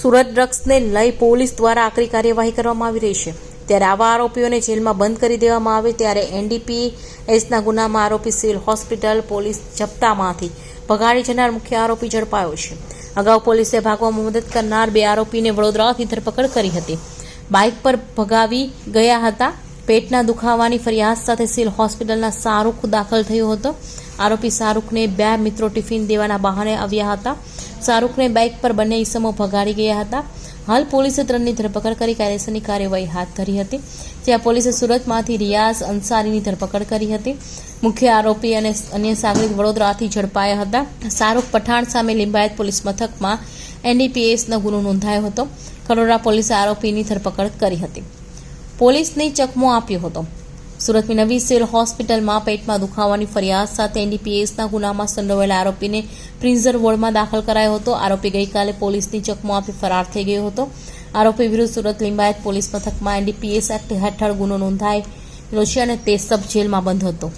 સુરત ડ્રગ્સને લઈ પોલીસ દ્વારા આકરી કાર્યવાહી કરવામાં આવી રહી છે. ત્યારે આવા આરોપીઓને જેલમાં બંધ કરી દેવામાં આવે ત્યારે એનડીપીએસના ગુનામાં આરોપી સિવિલ હોસ્પિટલ પોલીસ જપ્તામાંથી ભગાડી જનાર મુખ્ય આરોપી ઝડપાયો છે. અગાઉ પોલીસે ભાગવામાં મદદ કરનાર બે આરોપીને વડોદરાથી ધરપકડ કરી હતી. બાઇક પર ભગાવી ગયા હતા. પેટના દુખાવાની ફરિયાદ સાથે સિવિલ હોસ્પિટલના શાહરૂખ દાખલ થયો હતો. આરોપી શાહરૂખને બે મિત્રો ટિફિન દેવાના બહાને આવ્યા હતા. શાહરૂખને બાઇક પર બંને ઈસમો ભગાડી ગયા હતા. હાલ પોલીસે ત્રણની ધરપકડ કરી કાયદેસરની કાર્યવાહી હાથ ધરી હતી. જ્યાં પોલીસે સુરતમાંથી રિયાઝ અંસારીની ધરપકડ કરી હતી. મુખ્ય આરોપી અને અન્ય સાગરિત વડોદરાથી ઝડપાયા હતા. શાહરૂખ પઠાણ સામે લિંબાયત પોલીસ મથકમાં એનડીપીએસનો ગુનો નોંધાયો હતો. ખરોડા પોલીસે આરોપીની ધરપકડ કરી હતી. પોલીસને ચકમો આપ્યો હતો. સુરતની નવી સિવિલ હોસ્પિટલમાં પેટમાં દુખાવાની ફરિયાદ સાથે એનડીપીએસના ગુનામાં સંડોવાયેલા આરોપીને પ્રિન્ઝર વોર્ડમાં દાખલ કરાયો હતો. આરોપી ગઈકાલે પોલીસની ચકમો આપી ફરાર થઈ ગયો હતો. આરોપી વિરુદ્ધ સુરત લિંબાયત પોલીસ મથકમાં એનડીપીએસ એક્ટ હેઠળ ગુનો નોંધાયેલો છે અને તે સબ જેલમાં બંધ હતો.